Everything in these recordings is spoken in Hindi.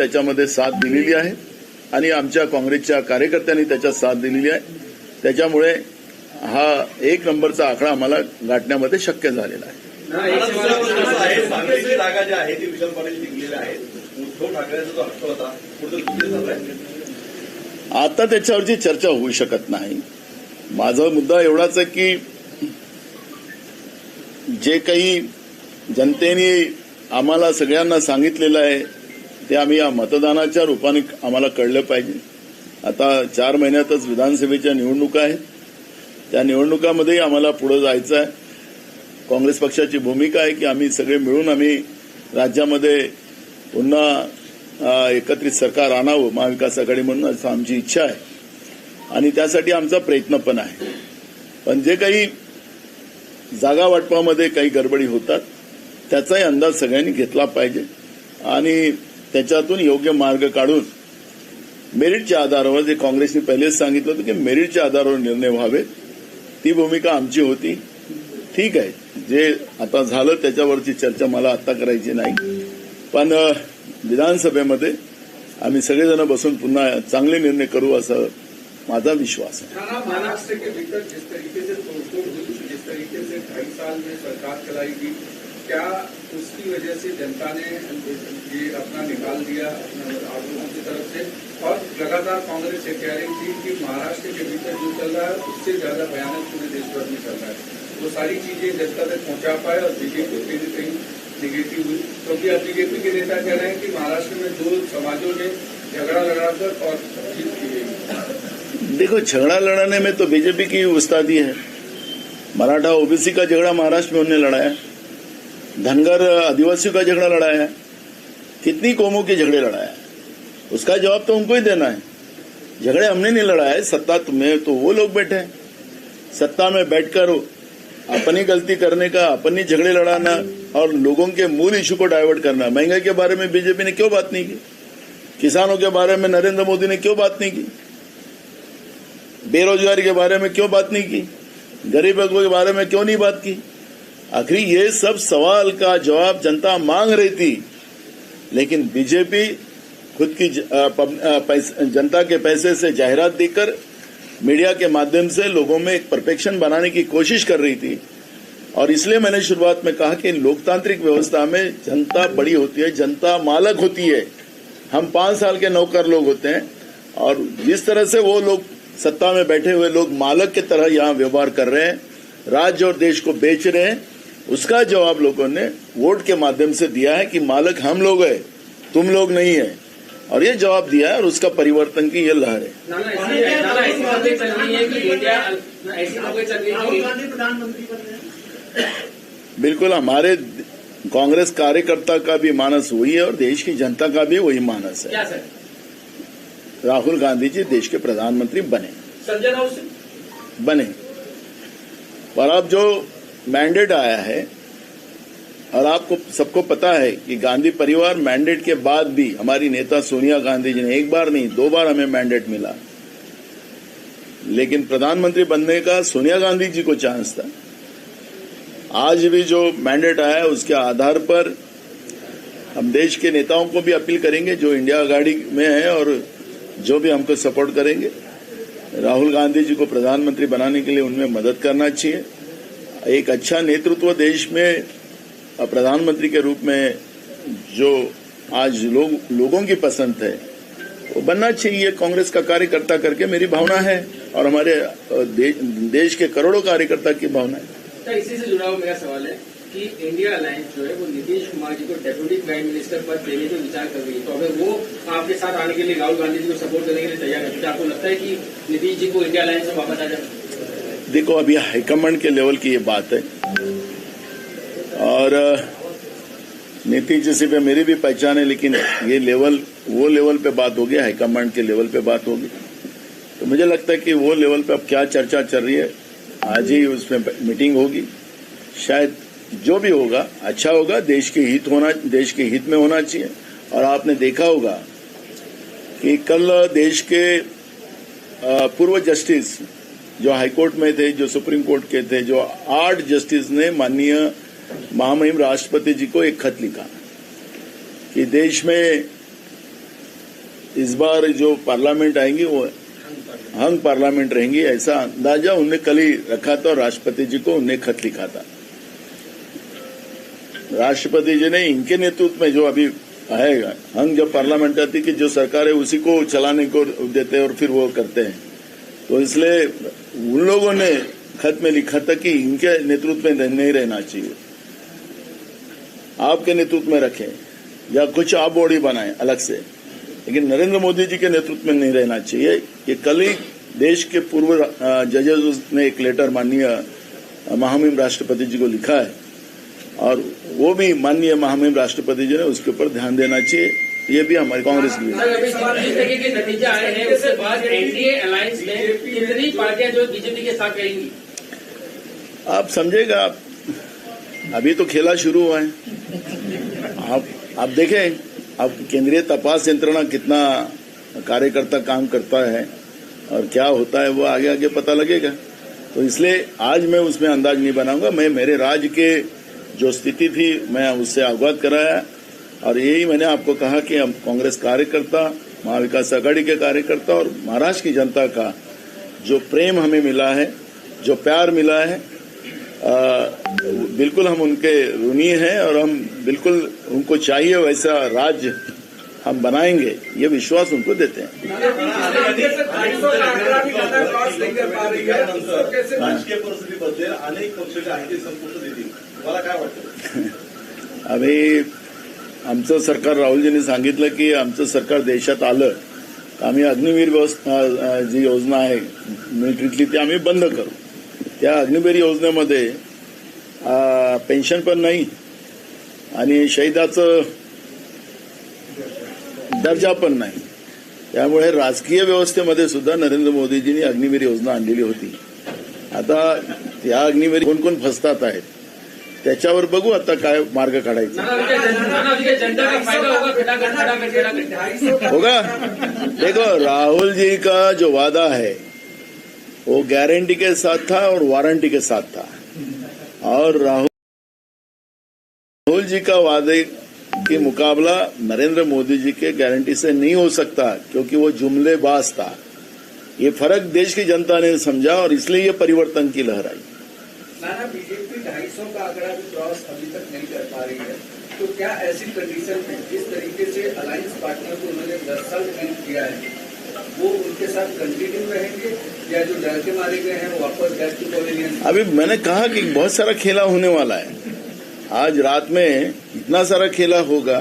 त्याच्यामध्ये साथ दिलेली आहे. आणि आमच्या काँग्रेसच्या कार्यकर्त्यांनी त्याच्यात साथ दिलेली आहे. त्याच्यामुळे हा एक नंबरचा आकडा आम्हाला गाठण्यामध्ये शक्य झालेला आहे. आता त्याच्यावरची चर्चा होऊ शकत नाही. माझा मुद्दा एवढाच आहे की जे काही जनतेने आम्हाला सगळ्यांना सांगितलेलं आहे ते आम्ही या मतदानाच्या रूपाने आम्हाला कळलं पाहिजे. आता चार महिन्यातच विधानसभेच्या निवडणुका आहेत. त्या निवडणुकामध्येही आम्हाला पुढे जायचं आहे. काँग्रेस पक्षाची भूमिका आहे की आम्ही सगळे मिळून आम्ही राज्यामध्ये पुन्हा एकत्रित सरकार आणावं महाविकास आघाडी म्हणून असं आमची इच्छा आहे. आणि त्यासाठी आमचा प्रयत्न पण आहे. पण जे काही जागा वाटपामध्ये काही गडबडी होतात त्याचाही अंदाज सगळ्यांनी घेतला पाहिजे. आणि त्याच्यातून योग्य मार्ग काढून मेरिटच्या आधारावर जे काँग्रेसने पहिलेच सांगितलं होतं की मेरिटच्या आधारावर निर्णय व्हावेत ती भूमिका आमची होती. ठीक आहे. जे आता झालं त्याच्यावरची चर्चा मला आता करायची नाही. पण विधानसभेमध्ये आम्ही सगळेजण बसून पुन्हा चांगले निर्णय करू असं माझा विश्वास आहे. क्या उसकी वजह से जनता ने ये अपना निकाल दिया आप लोगों की तरफ़ से? और लगातार कांग्रेस ये कह रही थी कि महाराष्ट्र के भीतर जो चल रहा है, उससे ज़्यादा भयानक पूरे देश भर में चल रहा है। वो सारी चीज़ें जनता तक पहुँचा पाए और बीजेपी कहीं न कहीं निगेटिव हुई। क्योंकि अब बीजेपी के नेता कह रहे हैं कि महाराष्ट्र में दो समाजों ने झगड़ा लड़ाकर और जीत की गई देखो, झगड़ा लड़ाने में तो बीजेपी की उस्तादी है। मराठा ओबीसी का झगड़ा महाराष्ट्र में उन्होंने लड़ाया धनगर आदिवासियों का झगड़ा लड़ाया कितनी कौमों के झगड़े लड़ाया उसका जवाब तो उनको ही देना है। झगड़े हमने नहीं लड़ाए, सत्ता में तो वो लोग बैठे हैं। सत्ता में बैठकर अपनी गलती करने का, अपनी झगड़े लड़ाना और लोगों के मूल इशू को डाइवर्ट करना। महँगाई के बारे में बीजेपी ने क्यों बात नहीं की? किसानों के बारे में नरेंद्र मोदी ने क्यों बात नहीं की? बेरोजगारी के बारे में क्यों बात नहीं की? गरीबों के बारे में क्यों नहीं बात की? आखिर ये सब सवाल का जवाब जनता मांग रही थी। लेकिन बीजेपी खुद की जनता के पैसे से जाहिरात देकर मीडिया के माध्यम से लोगों में एक परफेक्शन बनाने की कोशिश कर रही थी। और इसलिए मैंने शुरुआत में कहा कि लोकतांत्रिक व्यवस्था में जनता बड़ी होती है, जनता मालक होती है। हम पाँच साल के नौकर लोग होते हैं और जिस तरह से वो लोग सत्ता में बैठे हुए लोग मालक की तरह यहाँ व्यवहार कर रहे हैं, राज्य और देश को बेच रहे हैं उसका जवाब लोगों ने वोट के माध्यम से दिया है कि मालक हम लोग है तुम लोग नहीं है। और ये जवाब दिया है और उसका परिवर्तन की ये लहर है। बिल्कुल हमारे कांग्रेस कार्यकर्ता का भी मानस वही है और देश की जनता का भी वही मानस है। राहुल गांधी जी देश के प्रधानमंत्री बने। बने। पर अब जो मैंडेट आया है और आपको, सबको पता है कि गांधी परिवार मैंडेट के बाद भी हमारी नेता सोनिया गांधी जी ने एक बार नहीं, दो बार हमें मैंडेट मिला। लेकिन प्रधानमंत्री बनने का सोनिया गांधी जी को चांस था। आज भी जो मैंडेट आया है, उसके आधार पर हम देश के नेताओं को भी अपील करेंगे, जो इंडिया आघाड़ी में है और जो भी हमको सपोर्ट करेंगे। राहुल गांधी जी को प्रधानमंत्री बनाने के लिए उनमें मदद करना चाहिए। एक अच्छा नेतृत्व देश में प्रधानमंत्री के रूप में जो आज लोग लोगों की पसंद है वो बनना चाहिए। कांग्रेस का कार्यकर्ता करके मेरी भावना है और हमारे दे, देश के करोड़ों कार्यकर्ता की भावना है। इसी से जुड़ा हुआ मेरा सवाल है कि इंडिया अलायंस जो है वो नीतीश कुमार जी को डेप्यूटी प्राइम मिनिस्टर पद देने का विचार कर रही है। तो अगर वो आपके साथ आने के लिए राहुल गांधी जी को सपोर्ट करने के लिए तैयार है तो आपको लगता है कि नीतीश जी को इंडिया अलायंस में वापस आ जाए देखो, अभी हाईकमांड के लेवल की ये बात है। और नीतीश जी से मेरी भी पहचान है, लेकिन ये लेवल, वो लेवल पे बात होगी, हाईकमांड के लेवल पे बात होगी। तो मुझे लगता है कि वो लेवल पे अब क्या चर्चा चल रही है, आज ही उसमें मीटिंग होगी। शायद जो भी होगा अच्छा होगा, देश के हित होना, देश के हित में होना चाहिए। और आपने देखा होगा कि कल देश के पूर्व जस्टिस जो हाईकोर्ट में थे, जो सुप्रीम कोर्ट के थे, जो आठ जस्टिस ने माननीय महामहिम राष्ट्रपति जी को एक खत लिखा। कि देश में इस बार जो पार्लियामेंट आएँगी, वो हंग पार्लियामेंट रहेंगी, ऐसा अंदाज़ा उनने कल ही रखा था और राष्ट्रपति जी को उन्हें खत लिखा था। राष्ट्रपति जी ने इनके नेतृत्व में जो अभी आएगा हंग जब पार्लियामेंट आती कि जो सरकार है, उसी को चलाने को देते हैं और फिर वो करते हैं। तो इसलिए उन लोगों ने खत में लिखा था कि इनके नेतृत्व में नहीं रहना चाहिए। आपके नेतृत्व में रखें, या कुछ आप बॉडी बनाएँ अलग से। लेकिन नरेंद्र मोदी जी के नेतृत्व में नहीं रहना चाहिए। ये कल ही देश के पूर्व जजेस ने एक लेटर माननीय महामहिम राष्ट्रपति जी को लिखा है। और वो भी माननीय महामहिम राष्ट्रपति जी ने उसके ऊपर ध्यान देना चाहिए। ये भी हमारी कांग्रेस की जिस नतीजे आए हैं उसके बाद एनडीए अलायंस में कितनी पार्टियाँ जो बीजेपी के साथ रहेंगी आप समझेगा आप अभी तो खेला शुरू हुआ है। आप आप देखें अब केंद्रीय तपास यंत्रणा कितना कार्यकर्ता काम करता है और क्या होता है वो आगे आगे पता लगेगा। तो इसलिए आज मैं उसमें अंदाज नहीं बनाऊँगा। मैं मेरे राज्य के जो स्थिति थी मैं उससे अवगत कराया। और यही मैंने आपको कहा कि हम कांग्रेस कार्यकर्ता महाविकास आघाड़ी के कार्यकर्ता और महाराष्ट्र की जनता का जो प्रेम हमें मिला है जो प्यार मिला है आ, बिल्कुल हम उनके ऋणी हैं और हम बिल्कुल उनको चाहिए वैसा राज्य हम बनाएँगे ये विश्वास उनको देते हैं। राजकीय आमचं सरकार राहुलजींनी सांगितलं की आमचं सरकार देशात आलं तर आम्ही अग्निवीर व्यवस्था जी योजना आहे मिलिटरीतली ती आम्ही बंद करू. त्या अग्निवीर योजनेमध्ये पेन्शन पण नाही आणि शहीदाचं दर्जा पण नाही. त्यामुळे राजकीय व्यवस्थेमध्ये सुद्धा नरेंद्र मोदीजींनी अग्निवीर योजना आणलेली होती. आता त्या अग्निवीर कोण कोण फसतात आहेत? त्याच्यावर बघू आता काय मार्ग काढायचा. होगा देखो राहुल जी का जो वादा है वो गारंटी के साथ था और वारंटी के साथ था। और राहुल राहुल जी का वादे के मुकाबला नरेंद्र मोदी जी के गारंटी से नहीं हो सकता क्योंकि वो जुमलेबाज था। ये फ़र्क देश की जनता ने समझा और इसलिए ये परिवर्तन की लहर आई। नाना बीजेपी ढाई सौ का आंकड़ा भी क्रॉस अभी तक नहीं कर पा रही है तो क्या ऐसी कंडीशन में जिस तरीके से अलायंस पार्टनर को उन्होंने दस साल ट्रीट किया है, वो उनके साथ कंटिन्यू रहेंगे, या जो लड़के मारे गए हैं वापस बैक टू पवेलियन अभी मैंने कहा कि बहुत सारा खेला होने वाला है। आज रात में इतना सारा खेला होगा,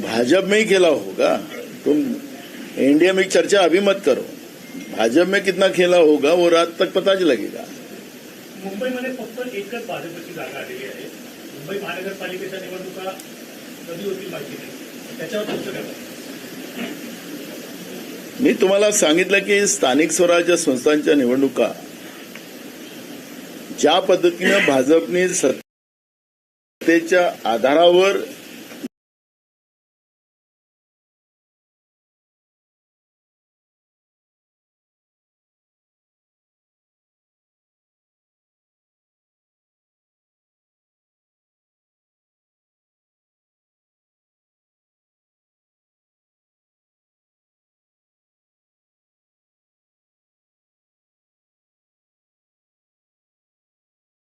भाजपा में ही खेला होगा। तुम इंडिया में चर्चा अभी मत करो। भाजपा में कितना खेला होगा, वो रात तक पता लगेगा मुंबईमध्ये फक्त एकच भाजपची जागा आलेली आहे. मुंबई महानगरपालिकेच्या निवडणुका कधी होतील माहिती नाही. त्याच्यावर तुमचं काय मी तुम्हाला सांगितलं की स्थानिक स्वराज्य संस्थांच्या निवडणुका ज्या पद्धतीनं भाजपने सत्तेच्या आधारावर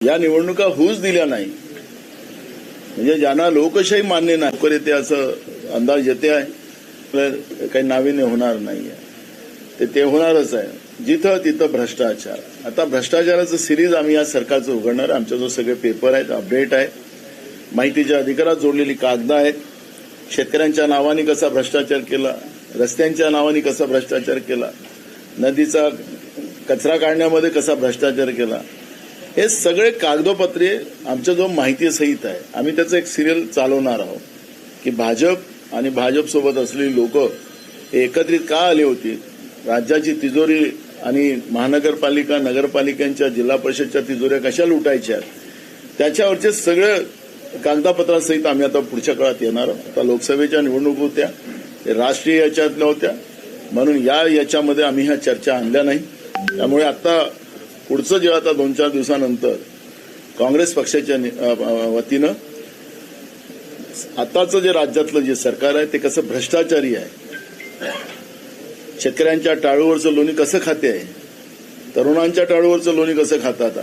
या निवडणुका होऊच दिल्या नाही. म्हणजे ज्यांना लोकशाही मान्य नाही लवकर येते असं अंदाज येते आहे. काही नाविन्य होणार नाही आहे. ते ते होणारच आहे. जिथं तिथं भ्रष्टाचार. आता भ्रष्टाचाराचं सिरीज आम्ही या सरकारचं उघडणार आमच्या जो सगळे पेपर आहेत अपडेट आहे माहितीच्या अधिकारात जोडलेली कागद आहेत. शेतकऱ्यांच्या नावाने कसा भ्रष्टाचार केला रस्त्यांच्या नावाने कसा भ्रष्टाचार केला नदीचा कचरा काढण्यामध्ये कसा भ्रष्टाचार केला हे सगळे कागदोपत्रे आमच्या जो माहिती सहित आहे आम्ही त्याचं एक सिरियल चालवणार आहोत की भाजप आणि भाजपसोबत असलेली लोक एकत्रित का आले होते? राज्याची तिजोरी आणि महानगरपालिका नगरपालिकांच्या जिल्हा परिषदच्या तिजोऱ्या कशा लुटायच्या? त्याच्यावरचे सगळे कागदापत्रासहित आम्ही आता पुढच्या काळात येणार आहोत. आता लोकसभेच्या निवडणूक होत्या ते राष्ट्रीय याच्यातल्या होत्या. म्हणून या याच्यामध्ये आम्ही ह्या चर्चा आणल्या नाही. त्यामुळे आता पुढचं जे आता दोन चार दिवसानंतर काँग्रेस पक्षाच्या वतीनं आताचं जे राज्यातलं जे सरकार आहे ते कसं भ्रष्टाचारी आहे. शेतकऱ्यांच्या टाळूवरचं लोणी कसं खाते आहे? तरुणांच्या टाळूवरचं लोणी कसं खातात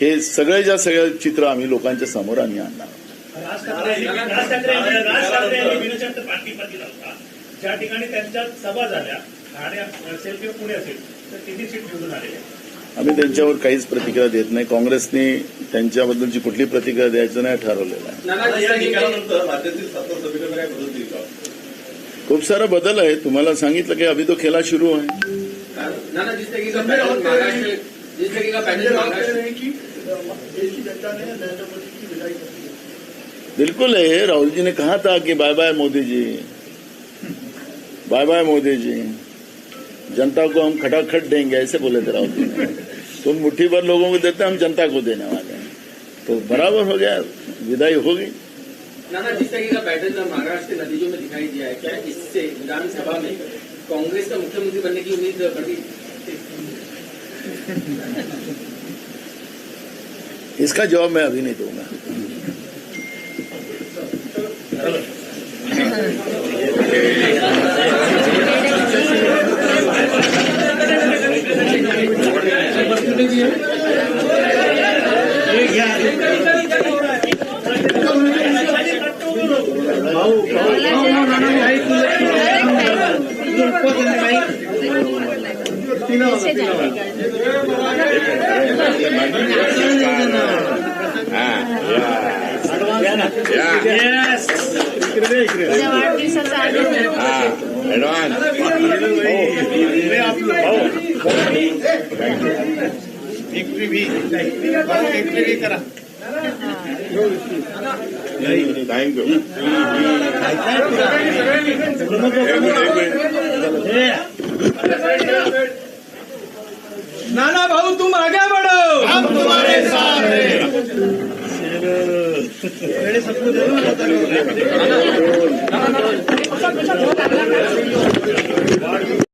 हे सगळे ज्या सगळं चित्र आम्ही लोकांच्या समोर आम्ही आणणार. ज्या ठिकाणी त्यांच्या सभा झाल्या ठाणे पुणे असेल. तर तिन्ही सीट निवडून आलेल्या आहेत. आम्ही त्यांच्यावर काहीच प्रतिक्रिया देत नाही. काँग्रेसने त्यांच्याबद्दलची कुठली प्रतिक्रिया द्यायचं नाही ठरवलेलं आहे. नाना आता जिस या तरीके निकालानंतर राज्यातील सत्ता समीकरण काय बदल होईल का? खूप सारा बदल आहे. तुम्हाला सांगितलं की अभि तो खेळा सुरू आहे. नाना जिस तरीके का पैटर्न महाराष्ट्र जिस तरीके का पैटर्न महाराष्ट्र बिल्कुल है राहुल जी ने कहा था कि bye bye Modi ji bye bye Modi ji जनता को हम खटाखट देंगे ऐसे बोले थे राहुल। जी ने मुट्ठी भर लोगों को देते हम जनता को देने वाले हैं। तो बराबर हो गया विदाई होगी नाना जिस तरीके का पैटर्न महाराष्ट्र के नतीजों में दिखाई दिया है। क्या इससे विधानसभा में कांग्रेस का मुख्यमंत्री बनने की उम्मीद बढ़ी? इसका जवाब मैं अभी नहीं दूँगा। थँक्यू नाना भाऊ तुम आगे बढ़ो। हम तुम्हारे साथ ਜਿਹੜੇ ਸਭ ਨੂੰ ਦੇ ਦੋ ਨਾ ਤਾਂ ਨਾ ਨਾ ਨਾ